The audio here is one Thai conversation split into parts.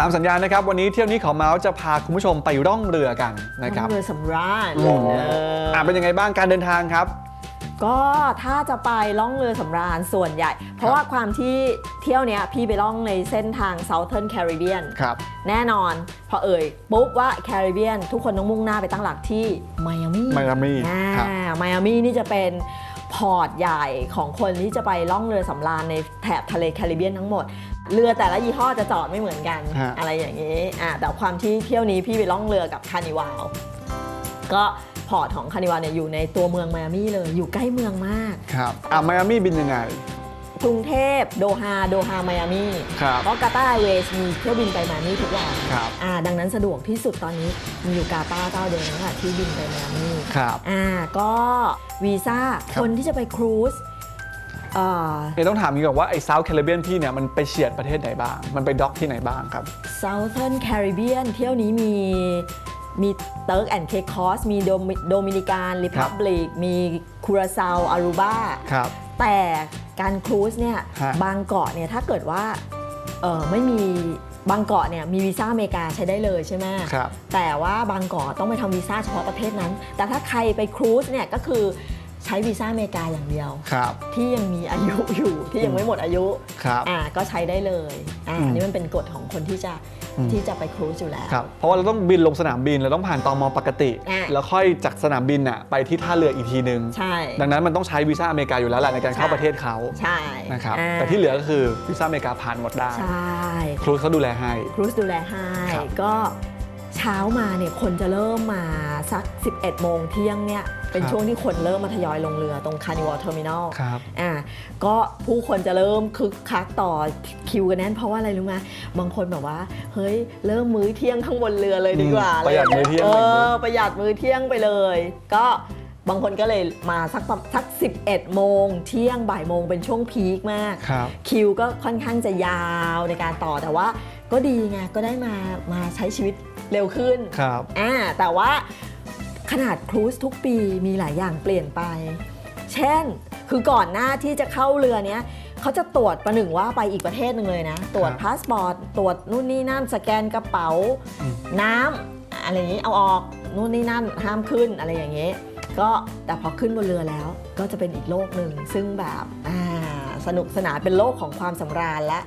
ตามสัญญานะครับ วันนี้เที่ยวนี้ขอเมาส์จะพาคุณผู้ชมไปร่องเรือกันนะครับเรือสำราญอืมเอออ่าเป็นยังไงบ้างการเดินทางครับ ก็ถ้าจะไปล่องเรือสำราญส่วนใหญ่ เพราะว่าความที่เที่ยวเนี้ยพี่ไปล่องในเส้นทาง Southern Caribbean ครับ แน่นอน พอเอ่ยปุ๊บว่า Caribbean ทุกคนต้องมุ่งหน้าไปตั้งหลักที่ไมอามี่ไมอามี่อ่าครับ ไมอามี่นี่จะเป็นพอร์ตใหญ่ของคนที่จะไปล่องเรือสำราญในแถบทะเลแคริบเบียนทั้งหมด เรือแต่ละยี่ห้อจะจอดไม่เหมือนกัน ฮะ อะไรอย่างนี้อ่าแต่ความที่เที่ยวนี้พี่ไปล่องเรือกับคานิวาลก็พอร์ตของคานิวาลเนี่ยอยู่ในตัวเมืองไมอามี่เลยอยู่ใกล้เมืองมาก ครับอ่าไมอามี่บินยังไง กรุงเทพโดฮาโดฮาไมอามี่ครับ เพราะกาตาร์เวสมีเที่ยวบินไปไมอามี่ทุกวันครับอ่าดังนั้นสะดวกที่สุดตอนนี้มีอยู่กาตาร์เจ้าเดียวนะคะที่บินไปไมอามี่ ครับ อ่าก็วีซ่าครับคนที่จะไปครูซอ่า เอยต้องถามนี้ก่อนว่าไอ้ South Caribbean พี่เนี่ยมันไปเฉียดประเทศไหนบ้าง มันไปด็อกที่ไหนบ้างครับ Southern Caribbean เที่ยวนี้มีมีเติร์กแอนด์เคคอสมีโดมินิกันริพับลิก มีคูราซาวอารูบาครับแต่การครูซเนี่ยฮะ บางเกาะเนี่ยถ้าเกิดว่าเออไม่มีบางเกาะเนี่ยมีวีซ่าอเมริกาใช้ได้เลยใช่ไหมครับ แต่ว่าบางเกาะต้องไปทำวีซ่าเฉพาะประเทศนั้น แต่ถ้าใครไปครูซเนี่ยก็คือ ใช้วีซ่าอเมริกาอย่างเดียว ครับ ที่ยังมีอายุอยู่ที่ยังไม่หมดอายุครับอ่าก็ใช้ได้เลยอ่าอืมอันนี้มันเป็นกฎของคนที่จะอืมที่จะไปครูซอยู่แล้ว ครับ เพราะว่าเราต้องบินลงสนามบินเราต้องผ่านตอมปกติ อะ แล้วค่อยจากสนามบินน่ะไปที่ท่าเรืออีกทีนึง ใช่ ดังนั้นมันต้องใช้วีซ่าอเมริกาอยู่แล้วแหละในการเข้าใช่ ประเทศเขาใช่นะครับ อ่าแต่ที่เหลือก็คือวีซ่าอเมริกาผ่านหมดได้ ใช่ ครูเขาดูแลให้ ครูซดูแลให้ครับก็เช้ามาเนี่ยคนจะเริ่มมาสัก 11 โมงเที่ยงเนี่ย เป็นช่วงที่คนเริ่มมาทยอยลงเรือตรงคานิวอลเทอร์มินอลครับอ่าก็ผู้คนจะเริ่มคึกคักต่อคิวกันแน่นเพราะว่าอะไรรู้ไหมบางคนแบบว่า เฮ้ย เริ่มมื้อเที่ยงข้างบนเรือเลยดีกว่าอืมประหยัดมื้อเที่ยงเอหน่อยมื้ออประหยัดมื้อเที่ยงไปเลย ก็บางคนก็เลยมาสักประสัก 11 โมง เที่ยงบ่ายโมงเป็นช่วงพีคมากครับคิวก็ค่อนข้างจะยาวในการต่อแต่ว่าก็ดีไงก็ได้มามาใช้ชีวิตเร็วขึ้นครับอ่าแต่ว่า ขนาดครูซทุกปีมีหลายอย่างเปลี่ยนไป เช่น คือก่อนหน้าที่จะเข้าเรือเนี้ยเขาจะตรวจประหนึ่งว่าไปอีกประเทศหนึ่งเลยนะ ตรวจครับพาสปอร์ต ตรวจนู่นนี่นั่น สแกนกระเป๋าอืมน้ำอะไรอย่างนี้เอาออกนู่นนี่นั่นห้ามขึ้นอะไรอย่างนี้ ก็แต่พอขึ้นบนเรือแล้วก็จะเป็นอีกโลกหนึ่งซึ่งแบบอ่าสนุกสนานเป็นโลกของความสำราญและ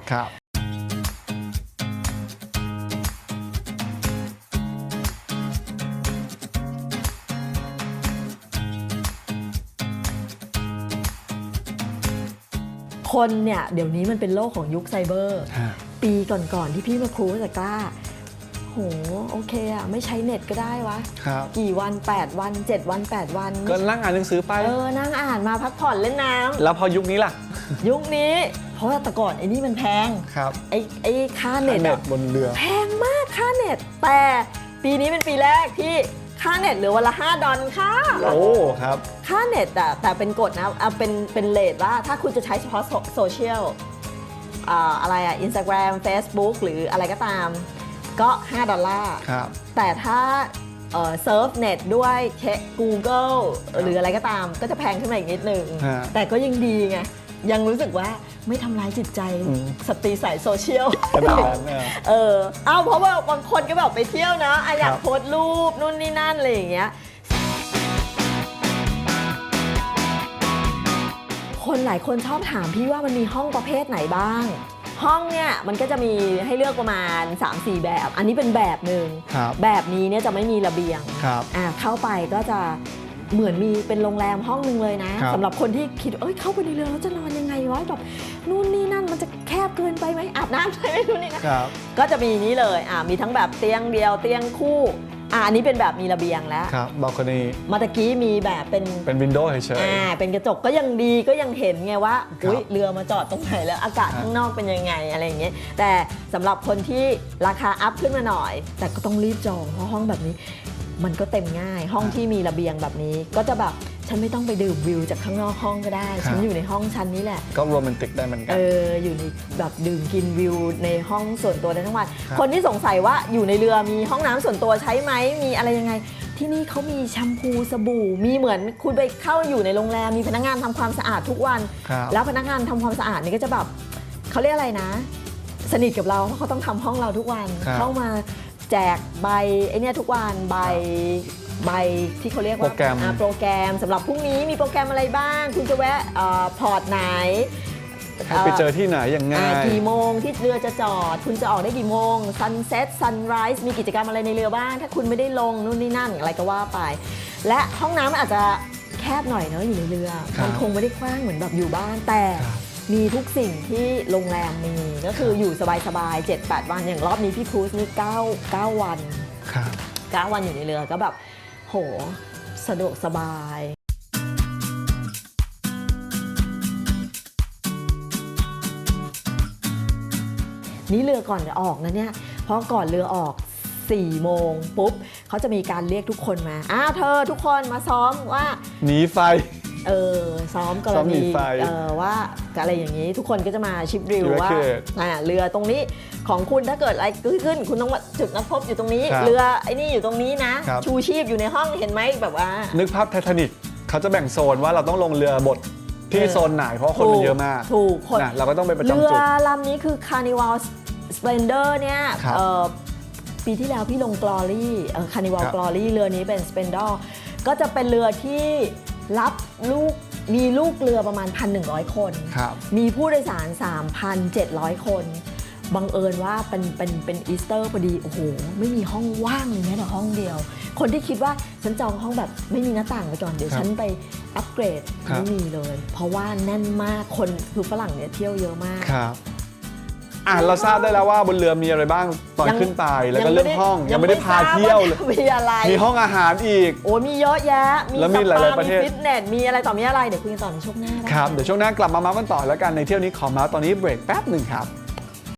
ครับคนเนี่ยเดี๋ยวนี้มันเป็นโลกของยุคไซเบอร์ฮะปีก่อนๆที่พี่มาครูจะกล้า โหโอเคอะไม่ใช้เน็ตก็ได้วะครับกี่วัน 8 วัน 7 วัน 8 วัน ก็นั่งอ่านหนังสือไป เออ นั่งอ่านมาพักผ่อนเล่นน้แล้วพอยุคนี้ล่ะำยุคนี้ เพราะว่าแต่ก่อนไอ้นี่มันแพงครับไอ้ไอ้ค่าเน็ตเน็อะตบนเรือ แพงมากค่าเน็ตแต่ปีนี้เป็นปีแรกที่ ค่าเน็ตเหลือวันละ 5 ดอลค่ะ โอ้ครับ ค่าเน็ตอะแต่เป็นกฎนะเอาเป็นเป็นเลทว่าถ้าคุณจะใช้เฉพาะโซโซเชียลอ่าอะไรอะ Instagram Facebook หรืออะไรก็ตาม ก็ 5 ดอลลาร์ครับแต่ถ้าเซิร์ฟเน็ตด้วยเช็ค Google หรืออะไรก็ตาม ก็จะแพงขึ้นมาอีกนิดนึงฮะแต่ก็ยังดีไง ยังรู้สึกว่าไม่ทำร้ายจิตใจอืมสตรีสายโซเชียลขนาดนั้นเนี่ย เออเอาเพราะว่าบางคนก็แบบไปเที่ยวนะอะอยากครับโพสต์รูปนู่นนี่นั่นอะไรอย่างเงี้ย คนหลายคนชอบถามพี่ว่ามันมีห้องประเภทไหนบ้าง ห้องเนี่ยมันก็จะมีให้เลือกประมาณ 3-4 แบบ อันนี้เป็นแบบหนึ่งครับแบบนี้เนี่ยจะไม่มีระเบียงครับ อ่าเข้าไปก็จะ เหมือนมีเป็นโรงแรมห้องหนึ่งเลยนะครับสำหรับคนที่คิดเอ้ยเข้าไปในเรือแล้วจะนอนยังไงวะแบบนู่นนี่นั่นมันจะแคบเกินไปไหมอาบน้ำใช่ไหมนู่นนี่นั่นครับก็จะมีนี้เลยอ่ามีทั้งแบบเตียงเดียวเตียงคู่อ่าอันนี้เป็นแบบมีระเบียงแล้วครับบอลคอนีมาตะกี้มีแบบเป็นเป็นวินโดว์เฉยอ่าเป็นกระจกก็ยังดีก็ยังเห็นไงว่าครับอุ้ยเรือมาจอดตรงไหนแล้วอากาศครับข้างนอกเป็นยังไงอะไรอย่างเงี้ยแต่สำหรับคนที่ราคาอัพขึ้นมาหน่อย แต่ก็ต้องรีบจองเพราะห้องแบบนี้ มันก็เต็มง่าย ห้องที่มีระเบียงแบบนี้ ก็จะแบบฉันไม่ต้องไปดื่มวิวจากข้างนอกห้องก็ได้ ฉันอยู่ในห้องฉันนี่แหละๆก็โรแมนติกได้เหมือนกัเอนออยู่ในแบบดื่มกินวิวในห้องส่วนตัวได้ทั้งวันครับคนที่สงสัยว่าอยู่ในเรือมีห้องน้ำส่วนตัวใช้ไหม มีอะไรยังไง ที่นี่เขามีแชมพูสบู่ มีเหมือนคุณไปเข้าอยู่ในโรงแรม มีพนักงานทำความสะอาดทุกวันครับแล้วพนักงานทำความสะอาดนี่ก็จะแบบเขาเรียกอะไรนะ สนิทกับเราเพราะเขาต้องทำห้องเราทุกวันครับเข้ามา แจกใบไอเนี่ยทุกวันใบใบที่เขาเรียกว่าโปรแกรม อ่าโปรแกรมสำหรับพรุ่งนี้มีโปรแกรมอะไรบ้าง คุณจะแวะเอ่อพอร์ตไหน ให้ไปเจอที่ไหนอย่างง่าอ่ายกี่โมงที่เรือจะจอด คุณจะออกได้กี่โมง sunset sunrise มีกิจกรรมอะไรในเรือบ้าง ถ้าคุณไม่ได้ลงนู่นนี่นั่นอะไรก็ว่าไป และห้องน้ำมันอาจจะแคบหน่อยเนาะอยู่ในเรือ ครับมันคงไม่ได้กว้างเหมือนแบบอยู่บ้านแต่ ครับ มีทุกสิ่งที่โรงแรมมีก็คืออยู่สบายๆ7-8 วันอย่างรอบนี้พี่ครูซนี่9 9วันครับ9วันอยู่ในเรือก็แบบโหสะดวกสบายนี่เรือก่อนจะออกนะเนี่ยเพราะก่อนเรือออก4โมงปุ๊บเขาจะมีการเรียกทุกคนมาอ้าวเธอทุกคนมาซ้อมว่าหนีไฟ เออซ้อมกรซ้อมหนีณีไฟเออว่าอะไรอย่างนี้ทุกคนก็จะมาชิปริวว่า Evacuate อ่าเรือตรงนี้ของคุณถ้าเกิดอะไรขึ้น คุณต้องมาจุดนัดพบอยู่ตรงนี้ ครับเรือไอ้นี่อยู่ตรงนี้นะ ครับ ชูชีพอยู่ในห้องเห็นไหมแบบว่า นึกภาพไททานิกเขาจะแบ่งโซนว่าเราต้องลงเรือบดที่เออ โซนไหนเพราะว่าคนมันเยอะมากถูกคน นะเราก็ต้องไปประจำเรือจุด ลำนี้คือ Carnival Splendor เนี่ยครับเอ่อปีที่แล้วพี่ลง Glory เอ่อ Carnival ครับ Glory เรือนี้เป็น Splendor ก็จะเป็นเรือที่ รับลูกมีลูกเรือประมาณ 1,100 คน ครับ มีผู้โดยสาร 3,700 คน บังเอิญว่าเป็นเป็นเป็นอีสเตอร์พอดี โอ้โห ไม่มีห้องว่างเลยแม้แต่ห้องเดียว คนที่คิดว่าฉันจองห้องแบบไม่มีหน้าต่างไปก่อน เดี๋ยวครับฉันไปอัปเกรด ครับ ไม่มีเลย เพราะว่าแน่นมาก คนคือฝรั่งเนี่ยเที่ยวเยอะมาก ครับ อะเราทราบได้แล้วว่าบนเรือมีอะไรบ้างตอนยังขึ้นไปแล้วก็เรื่องห้องยังไม่ได้พาทรบเที่ยวเลย มีอะไร มีห้องอาหารอีก โอ้ยมีเยอะแยะ มีแล้วมีสหลายๆปาประเทศ มีฟิตเนส มีอะไรต่อมีอะไร เดี๋ยวคุยกันต่อในช่วงหน้านะะครับ เดี๋ยวช่วงหน้ากลับมาเมาส์กันต่อแล้วกันในเที่ยวนี้ขอเมาส์ตอนนี้เบรกแป๊บหนึ่งครับ